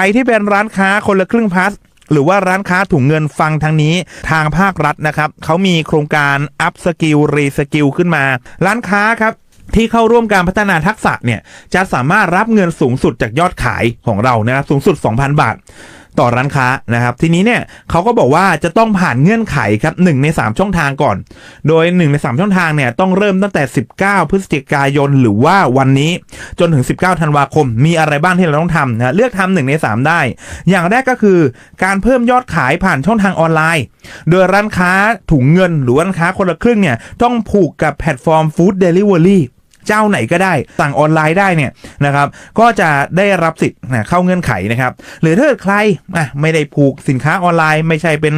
รที่เป็นร้านค้าคนละครึ่งพลัสหรือว่าร้านค้าถุงเงินฟังทางนี้ทางภาครัฐนะครับเขามีโครงการอัพสกิลรีสกิลขึ้นมา ร้านค้าครับที่เข้าร่วมการพัฒนาทักษะเนี่ยจะสามารถรับเงินสูงสุดจากยอดขายของเรานะครับสูงสุด 2,000 บาท ต่อร้านค้านะครับ ทีนี้เนี่ยเขาก็บอกว่าจะต้องผ่านเงื่อนไขครับหนึ่งใน 3 ช่องทางก่อน โดย 1 ใน 3 ช่องทางเนี่ยต้องเริ่มตั้งแต่ 19 พฤศจิกายน หรือว่าวันนี้จนถึง 19 ธันวาคม มีอะไรบ้างที่เราต้องทำนะเลือกทำหนึ่งใน 3 ได้ อย่างแรกก็คือการเพิ่มยอดขายผ่านช่องทางออนไลน์ โดยร้านค้าถุงเงิน หรือร้านค้าคนละครึ่งเนี่ยต้องผูกกับแพลตฟอร์มฟู้ดเดลิเวอรี่ เจ้าไหนก็ได้สั่งออนไลน์ได้เนี่ยนะครับก็จะได้รับสิทธิ์เข้าเงื่อนไขนะครับหรือถ้าเกิดใครไม่ได้ผูกสินค้าออนไลน์ ไม่ใช่เป็น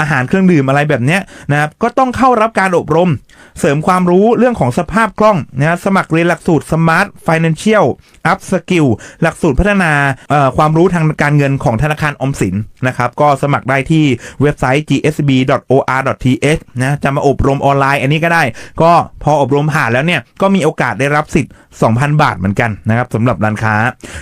อาหารเครื่องดื่มอะไรแบบนี้นะครับก็ต้องเข้ารับการอบรม เสริมความรู้เรื่องของสภาพคล่องนะสมัครเรียนหลักสูตร Smart Financial Up Skill หลักสูตรพัฒนาความรู้ทางการเงินของธนาคารอมสินนะครับก็สมัครได้ที่เว็บไซต์ gsb.or.th นะจะมาอบรมออนไลน์อันนี้ก็ได้ ก็พออบรมผ่านแล้วเนี่ยก็มีโอกาสได้รับสิทธิ์ 2,000 บาทเหมือนกันนะครับสำหรับร้านค้า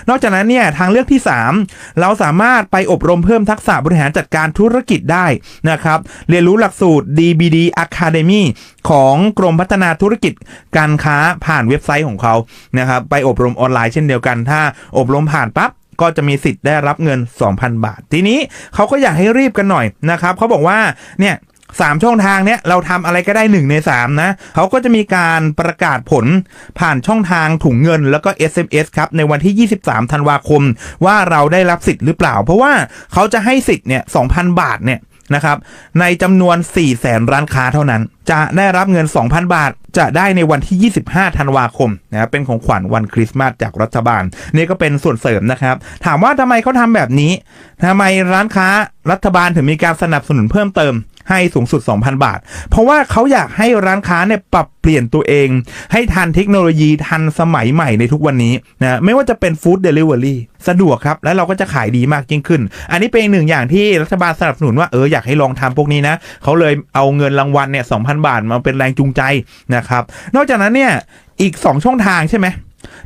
นอกจากนั้นเนี่ยทางเลือกที่ 3 เราสามารถไปอบรมเพิ่มทักษะบริหารจัดการธุรกิจได้นะครับเรียนรู้หลักสูตร DBD Academy ของกรมพัฒนาธุรกิจการค้าผ่านเว็บไซต์ของเขานะครับไปอบรมออนไลน์เช่นเดียวกัน ถ้าอบรมผ่านปั๊บก็จะมีสิทธิ์ได้รับเงิน 2,000 บาท ทีนี้เขาก็อยากให้รีบกันหน่อยนะครับเขาบอกว่าเนี่ย สามช่องทางเนี้ยเราทำอะไรก็ได้หนึ่งในสามนะเขาก็จะมีการประกาศผลผ่านช่องทางถุงเงินแล้วก็ SMS ครับในวันที่ 23 ธันวาคม ว่าเราได้รับสิทธิ์หรือเปล่า เพราะว่าเขาจะให้สิทธิ์เนี่ย2,000 บาทเนี่ยนะครับในจำนวน 4 0 0แสนร้านค้าเท่านั้น จะได้รับเงิน 2,000 บาท จะได้ในวันที่ 25 ธันวาคมนะครับเป็นของขวัญวันคริสต์มาสจากรัฐบาล นี่ก็เป็นส่วนเสริมนะครับ ถามว่าทำไมเขาทำแบบนี้ทำไมร้านค้ารัฐบาลถึงมีการสนับสนุนเพิ่มเติม ให้สูงสุด 2,000 บาท เพราะว่าเขาอยากให้ร้านค้าเนี่ยปรับเปลี่ยนตัวเอง ให้ทันเทคโนโลยีทันสมัยใหม่ในทุกวันนี้นะไม่ว่าจะเป็นฟู้ดเดลิเวอรี่สะดวกครับ แล้วเราก็จะขายดีมากยิ่งขึ้น อันนี้เป็นหนึ่งอย่างที่รัฐบาลสนับสนุนว่าเอออยากให้ลองทำพวกนี้นะเขาเลยเอาเงินรางวัลเนี่ย2,000บาทมาเป็นแรงจูงใจนะครับ นอกจากนั้นเนี่ยอีก 2 ช่องทางใช่ไหม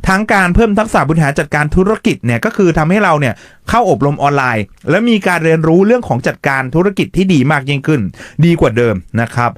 ทั้งการเพิ่มทักษะบริหารจัดการธุรกิจเนี่ยก็คือทำให้เราเนี่ยเข้าอบรมออนไลน์ และมีการเรียนรู้เรื่องของจัดการธุรกิจที่ดีมากยิ่งขึ้น ดีกว่าเดิมนะครับ